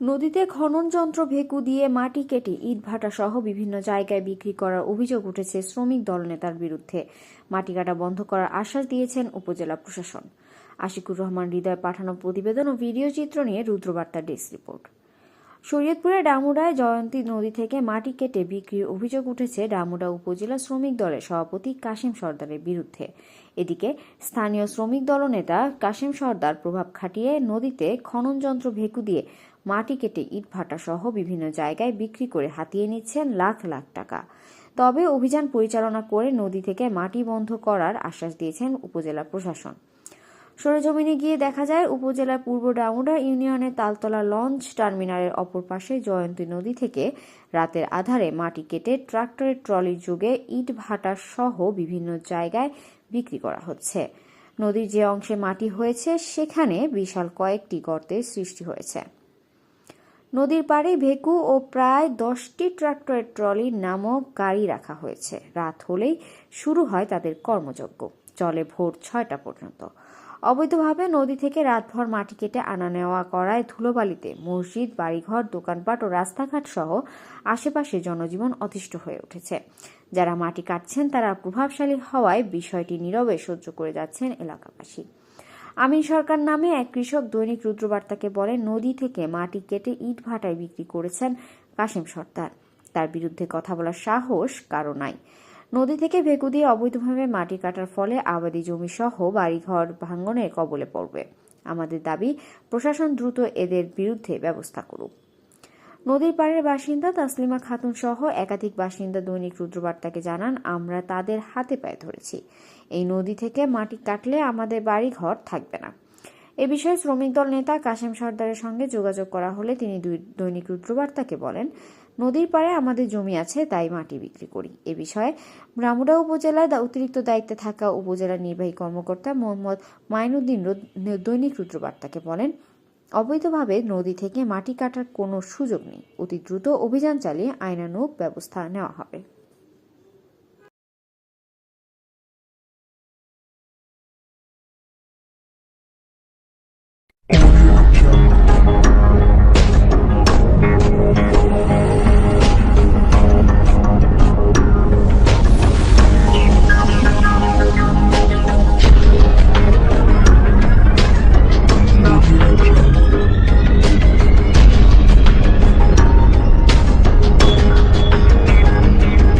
নদীতে খনন যন্ত্র ভেকু দিয়ে মাটি কেটে ইট ভাটা সহ বিভিন্ন জায়গায় বিক্রি করার অভিযোগ উঠেছে শ্রমিক দলনেতার বিরুদ্ধে। মাটি কাটা বন্ধ করার আশ্বাস দিয়েছেন উপজেলা প্রশাসন। আশিকুর রহমান হৃদয় পাঠানো প্রতিবেদন ও ভিডিও চিত্র নিয়ে রুদ্রবার্তা ডেস্ক রিপোর্ট। শরীয়তপুরের ডামুডায় জয়ন্তী নদী থেকে মাটি কেটে বিক্রির অভিযোগ উঠেছে ডামুডা উপজেলা শ্রমিক দলের সভাপতি কাশিম সর্দারের বিরুদ্ধে। এদিকে স্থানীয় শ্রমিক দলনেতা কাশিম সর্দার প্রভাব খাটিয়ে নদীতে খনন যন্ত্র ভেকু দিয়ে মাটি কেটে ইট ভাটা সহ বিভিন্ন জায়গায় বিক্রি করে হাতিয়ে নিচ্ছেন লাখ লাখ টাকা। তবে অভিযান পরিচালনা করে নদী থেকে মাটি বন্ধ করার আশ্বাস দিয়েছেন উপজেলা প্রশাসন। সরেজমিনে গিয়ে দেখা যায়, উপজেলার পূর্ব ডামুডা ইউনিয়নের তালতলা লঞ্চ টার্মিনালের অপর পাশে জয়ন্তী নদী থেকে রাতের আধারে মাটি কেটে ট্রাক্টরের ট্রলির যুগে ইট ভাটা সহ বিভিন্ন জায়গায় বিক্রি করা হচ্ছে। নদীর যে অংশে মাটি হয়েছে, সেখানে বিশাল কয়েকটি গর্তের সৃষ্টি হয়েছে। নদীর পাড়ে ভেকু ও প্রায় দশটি ট্রাক্টরের ট্রলি নামক গাড়ি রাখা হয়েছে। রাত হলেই শুরু হয় তাদের কর্মযজ্ঞ। চলে ভোর ছয়টা পর্যন্ত। অবৈধভাবে নদী থেকে রাতভর মাটি কেটে আনা নেওয়া করায় ধুলোবালিতে মসজিদ, বাড়িঘর, দোকানপাট ও রাস্তাঘাট সহ আশেপাশে জনজীবন অতিষ্ঠ হয়ে উঠেছে। যারা মাটি কাটছেন তারা প্রভাবশালী হওয়ায় বিষয়টি নীরবে সহ্য করে যাচ্ছেন এলাকাবাসী। আমিন সরকার নামে এক কৃষক দৈনিক রুদ্রবার্তাকে বলে নদী থেকে মাটি কেটে ইট ভাটায় বিক্রি করেছেন কাশিম সর্দার। তার বিরুদ্ধে কথা বলার সাহস কারও নাই। নদী থেকে ভেকু দিয়ে অবৈধভাবে মাটি কাটার ফলে আবাদি জমি সহ বাড়িঘর ভাঙ্গনের কবলে পড়বে। আমাদের দাবি, প্রশাসন দ্রুত এদের বিরুদ্ধে ব্যবস্থা করুক। নদীর পাড়ের বাসিন্দা তাসলিমা খাতুন সহ একাধিক বাসিন্দা দৈনিক রুদ্রবার্তাকে জানান, আমরা তাদের হাতে পায়ে ধরেছি। এই নদী থেকে মাটি কাটলে আমাদের বাড়ি ঘর থাকবে না। এ বিষয়ে শ্রমিক দল নেতা কাশেম সর্দারের সঙ্গে যোগাযোগ করা হলে তিনি দৈনিক রুদ্রবার্তাকে বলেন, নদীর পাড়ে আমাদের জমি আছে, তাই মাটি বিক্রি করি। এ বিষয়ে ব্রাহ্মণা উপজেলায় দা- অতিরিক্ত দায়িত্বে থাকা উপজেলা নির্বাহী কর্মকর্তা মোহাম্মদ মাইনুদ্দিন দৈনিক রুদ্রবার্তাকে বলেন অবৈধভাবে নদী থেকে মাটি কাটার কোনো সুযোগ নেই। অতি দ্রুত অভিযান চালিয়ে আইনানুগ ব্যবস্থা নেওয়া হবে।